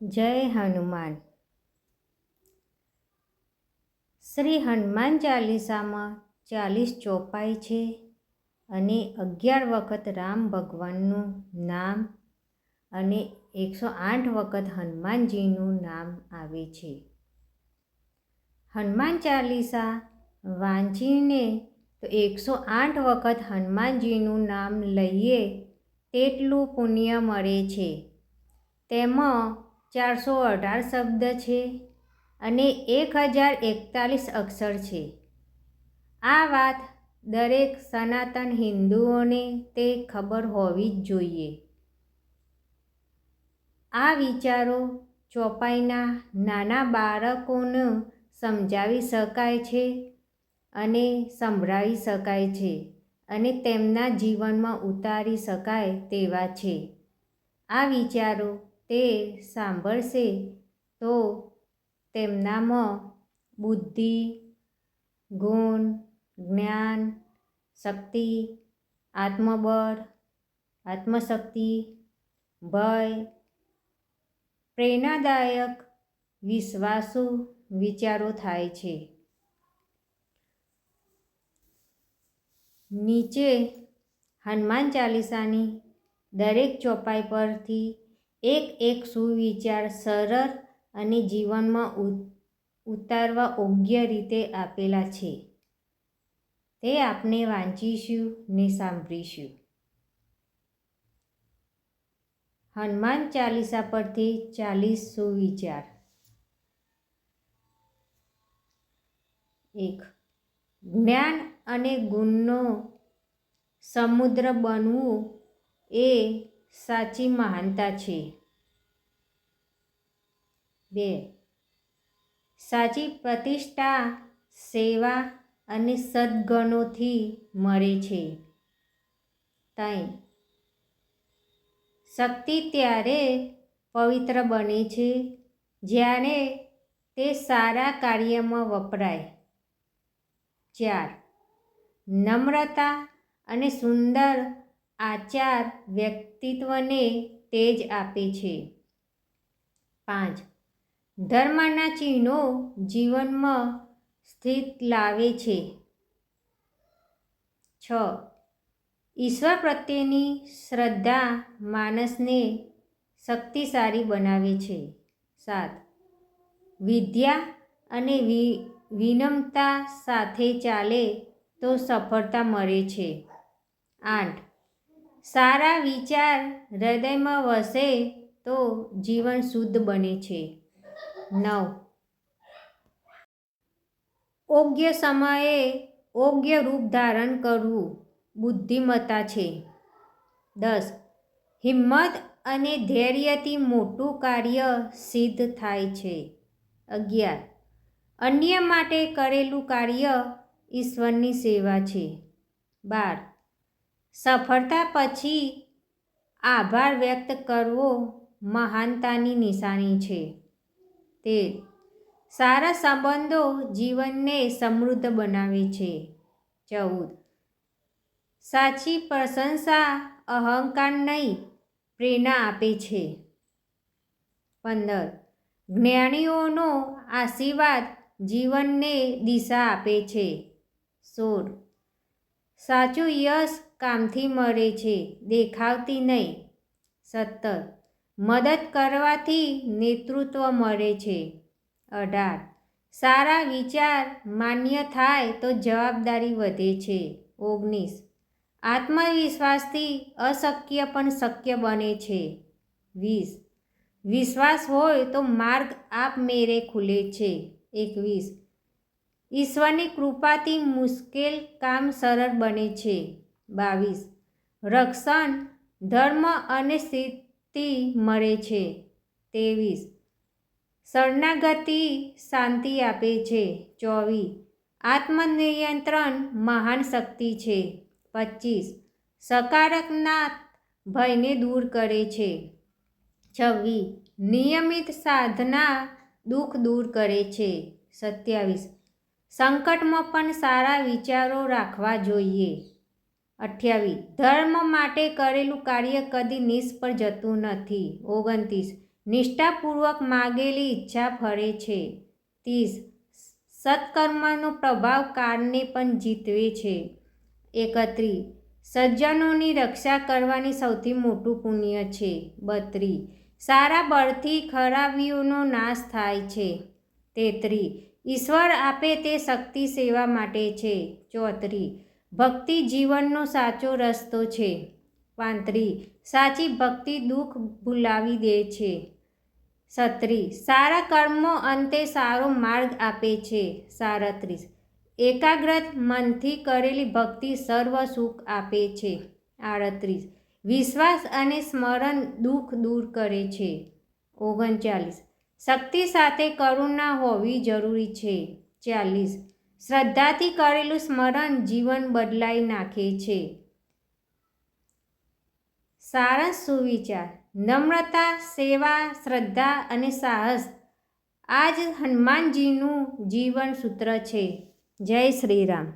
જય હનુમાન. શ્રી હનુમાન ચાલીસામાં ચાલીસ ચોપાઈ છે અને અગિયાર વખત રામ ભગવાનનું નામ અને એકસો આઠ વખત હનુમાનજીનું નામ આવે છે. હનુમાન ચાલીસા વાંચીને તો એકસો આઠ વખત હનુમાનજીનું નામ લઈએ તેટલું પુણ્ય મળે છે. તેમાં ચારસો અઢાર શબ્દ છે અને એક હજાર એકતાલીસ અક્ષર છે. આ વાત દરેક સનાતન હિન્દુઓને તે ખબર હોવી જ જોઈએ. આ વિચારો ચોપાઈના નાના બાળકોને સમજાવી શકાય છે અને સંભળાવી શકાય છે અને તેમના જીવનમાં ઉતારી શકાય તેવા છે. આ વિચારો તે સાંભળશે, તો તેમનામાં બુદ્ધિ, ગુણ, જ્ઞાન, શક્તિ, આત્મબળ, આત્મશક્તિ, ભય, પ્રેરણાદાયક વિશ્વાસુ વિચારો થાય છે. નીચે હનુમાન ચાલીસાની દરેક ચોપાઈ પરથી એક એક સુવિચાર સરળ અને જીવનમાં ઉતારવા યોગ્ય રીતે આપેલા છે. તે આપણે વાંચીશું ને સાંભળીશું. હનુમાન ચાલીસા પરથી ચાલીસ સુવિચાર. એક, જ્ઞાન અને ગુણનો સમુદ્ર બનવું એ સાચી મહાનતા છે. બે. સાચી પ્રતિષ્ઠા, સેવા અને સદગણોથી મળે છે. ત્રણ. શક્તિ ત્યારે પવિત્ર બને છે જ્યારે તે સારા કાર્યમાં વપરાય. ચાર. નમ્રતા અને સુંદર આચાર વ્યક્તિત્વને તેજ આપે છે. પાંચ. ધર્મના ચિહ્નો જીવનમાં સ્થિત લાવે છે. છ. ઈશ્વર પ્રત્યેની શ્રદ્ધા માણસને શક્તિશાળી બનાવે છે. સાત. વિદ્યા અને વિનમ્રતા સાથે ચાલે તો સફળતા મળે છે. આઠ. સારા વિચાર હૃદયમાં વસે તો જીવન શુદ્ધ બને છે. નવ. યોગ્ય સમયે યોગ્ય રૂપ ધારણ કરવું બુદ્ધિમત્તા છે. દસ. હિંમત અને ધૈર્યથી મોટું કાર્ય સિદ્ધ થાય છે. અગિયાર. અન્ય માટે કરેલું કાર્ય ઈશ્વરની સેવા છે. બાર. સફળતા પછી આભાર વ્યક્ત કરવો મહાનતાની નિશાની છે. તે સારા સંબંધો જીવનને સમૃદ્ધ બનાવે છે. ચૌદ. સાચી પ્રશંસા અહંકાર નહીં, પ્રેરણા આપે છે. પંદર. જ્ઞાનીઓનો આશીર્વાદ જીવનને દિશા આપે છે. સોળ. સાચું યશ કામથી મળે છે, દેખાવતી નહીં. સત્તર. મદદ કરવાથી નેતૃત્વ મળે છે. અઢાર. સારા વિચાર માન્ય થાય તો જવાબદારી વધે છે. ઓગણીસ. આત્મવિશ્વાસથી અશક્ય પણ શક્ય બને છે. વીસ. વિશ્વાસ હોય તો માર્ગ આપમેળે ખુલે છે. એકવીસ. ઈશ્વરની કૃપાથી મુશ્કેલ કામ સરળ બને છે. બાવીસ. રક્ષણ, ધર્મ અને સ્થિતિ મળે છે. ત્રેવીસ. શરણાગતિ શાંતિ આપે છે. ચોવીસ. આત્મનિયંત્રણ મહાન શક્તિ છે. પચીસ. સકારાત્મક ભયને દૂર કરે છે. છવ્વીસ. નિયમિત સાધના દુઃખ દૂર કરે છે. સત્યાવીસ. સંકટમાં પણ સારા વિચારો રાખવા જોઈએ. અઠ્યાવીસ ધર્મ માટે કરેલું કાર્ય કદી નિષ્ફળ જતું નથી. ઓગણત્રીસ. નિષ્ઠાપૂર્વક માગેલી ઈચ્છા ફળે છે. ત્રીસ. સત્કર્મનો પ્રભાવ કાળને પણ જીતવે છે. એકત્રીસ. સજ્જનોની રક્ષા કરવાની સૌથી મોટું પુણ્ય છે. બત્રી સારા બળથી ખરાબીઓનો નાશ થાય છે. તેત્રીસ. ઈશ્વર આપે તે શક્તિ સેવા માટે છે. ચોત્રી, ભક્તિ જીવનનો સાચો રસ્તો છે. પાંત્રી, સાચી ભક્તિ દુઃખ ભૂલાવી દે છે. સત્રી સારા કર્મો અંતે સારો માર્ગ આપે છે. સાડત્રીસ, એકાગ્રત મનથી કરેલી ભક્તિ સર્વ સુખ આપે છે. આડત્રીસ, વિશ્વાસ અને સ્મરણ દુઃખ દૂર કરે છે. ઓગણચાલીસ શક્તિ સાથે કરુણા હોવી જરૂરી છે. ચાલીસ. શ્રદ્ધાથી કરેલું સ્મરણ જીવન બદલાઈ નાખે છે. સારાંશ સુવિચાર. નમ્રતા, સેવા, શ્રદ્ધા અને સાહસ. આ જ હનુમાનજીનું જીવન સૂત્ર છે. જય શ્રી રામ